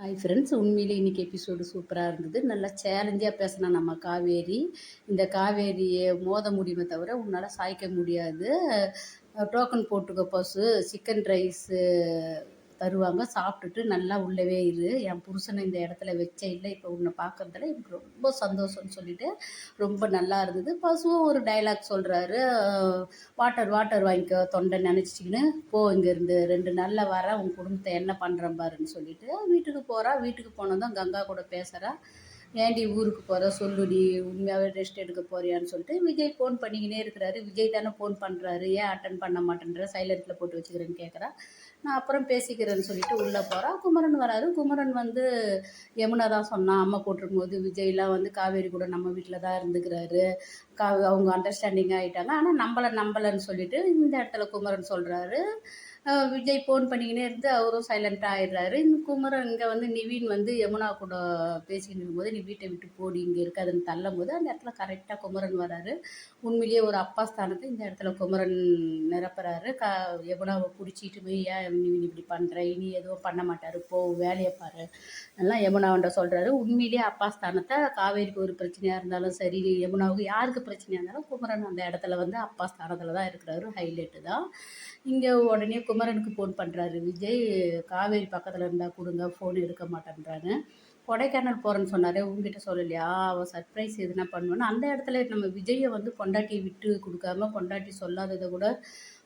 Hi friends உண்மையிலே இன்றைக்கி episode சூப்பராக இருந்தது. நல்லா சேலஞ்சாக பேசினா நம்ம காவேரி. இந்த காவேரியை மோத முடியுமே தவிர உன்னால் சாய்க்க முடியாது. டோக்கன் போட்டுக்க பசு சிக்கன் ரைஸு தருவாங்க. சாப்பிட்டுட்டு நல்லா உள்ளவே இரு. என் புருஷனை இந்த இடத்துல வச்ச இல்லை இப்போ உன்னை பார்க்குறதுல எனக்கு ரொம்ப சந்தோஷம்னு சொல்லிட்டு ரொம்ப நல்லா இருந்தது. பசுவும் ஒரு டைலாக் சொல்கிறாரு வாட்டர் வாட்டர் வாங்கிக்கோ தொண்டை நினச்சிக்கின்னு போ இங்கேருந்து. ரெண்டு நாளில் வர உன் குடும்பத்தை என்ன பண்ணுறேன் பாருன்னு சொல்லிட்டு வீட்டுக்கு போகிறா வீட்டுக்கு போனதும் கங்கா கூட பேசுகிறா ஏன்டி ஊருக்கு போகிற சொல்லுடி உண்மையாகவே ரெஸ்ட் எடுக்க போறியான்னு சொல்லிட்டு விஜய் ஃபோன் பண்ணிக்கினே இருக்கிறாரு. விஜய் தானே ஃபோன் பண்ணுறாரு ஏன் அட்டன் பண்ண மாட்டேன்ற சைலண்ட்டில் போட்டு வச்சுக்கிறேன்னு கேட்குறா நான் அப்புறம் பேசிக்கிறேன்னு சொல்லிட்டு உள்ளே போகிறா குமரன் வராரு. குமரன் வந்து யமுனா தான் சொன்னான் அம்மா போட்டிருக்கும் போது விஜய்லாம் வந்து காவேரி கூட நம்ம வீட்டில் தான் இருந்துக்கிறாரு. கா அவங்க அண்டர்ஸ்டாண்டிங் ஆகிட்டாங்க ஆனால் நம்பலை நம்பலைன்னு சொல்லிட்டு இந்த இடத்துல குமரன் சொல்கிறாரு விஜய் ஃபோன் பண்ணிக்கினே இருந்து அவரும் சைலண்ட்டாக ஆயிடுறாரு. இந்த குமரன் இங்கே வந்து நிவின் வந்து யமுனா கூட பேசிக்கிட்டு இருக்கும்போது நீ வீட்டை விட்டு போடி இங்கே இருக்காதுன்னு தள்ளும் போது அந்த இடத்துல கரெக்டாக குமரன் வராரு. உண்மையிலேயே ஒரு அப்பா ஸ்தானத்தை இந்த இடத்துல குமரன் நிரப்புறாரு. க யமுனாவை பிடிச்சிட்டு போய் ஏன் நிவின் இப்படி பண்ணுற இனி எதுவும் பண்ண மாட்டார். போ வேலையை பாரு. எல்லாம் யமுனாவன்ட்ட சொல்கிறாரு உண்மையிலேயே அப்பா ஸ்தானத்தை காவேரிக்கு ஒரு பிரச்சனையாக இருந்தாலும் சரி யமுனாவுக்கு யாருக்கு பிரச்சனையாக இருந்தாலும் குமரன் அந்த இடத்துல வந்து அப்பா ஸ்தானத்தில் தான் இருக்கிறாரு. ஹைலைட்டு தான். இங்கே உடனே குமரனுக்கு ஃபோன் பண்ணுறாரு விஜய் காவேரி பக்கத்தில் இருந்தால் கொடுங்க ஃபோன் எடுக்க மாட்டேன்றான்னு. கொடைக்கானல் போகிறேன்னு சொன்னார். உங்ககிட்ட சொல்லலையா? அவள் சர்ப்ரைஸ் எதுனா பண்ணுவேன்னு. அந்த இடத்துல நம்ம விஜயை வந்து பொண்டாட்டி விட்டு கொடுக்காம பொண்டாட்டி சொல்லாததை கூட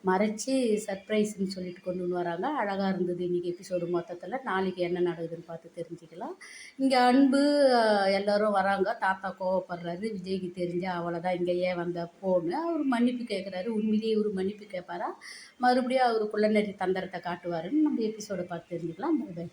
மறைச்சி சர்ப்ரைஸ்ன்னு சொல்லிட்டு கொண்டு வந்து வராங்க. அழகாக இருந்தது இன்றைக்கி எபிசோடு மொத்தத்தில். நாளைக்கு என்ன நடக்குதுன்னு பார்த்து தெரிஞ்சுக்கலாம். இங்கே அன்பு எல்லோரும் வராங்க. தாத்தா கோவப்படுறாரு. விஜய்க்கு தெரிஞ்ச அவ்வளோதான் தான் இங்கே ஏன் வந்த போன்னு அவர் மன்னிப்பு கேட்குறாரு உண்மையிலேயே இவர் மன்னிப்பு கேட்பாரா? மறுபடியும் அவர் குள்ளநெறி தந்திரத்தை காட்டுவாருன்னு நம்ம எபிசோடை பார்த்து தெரிஞ்சுக்கலாம். பை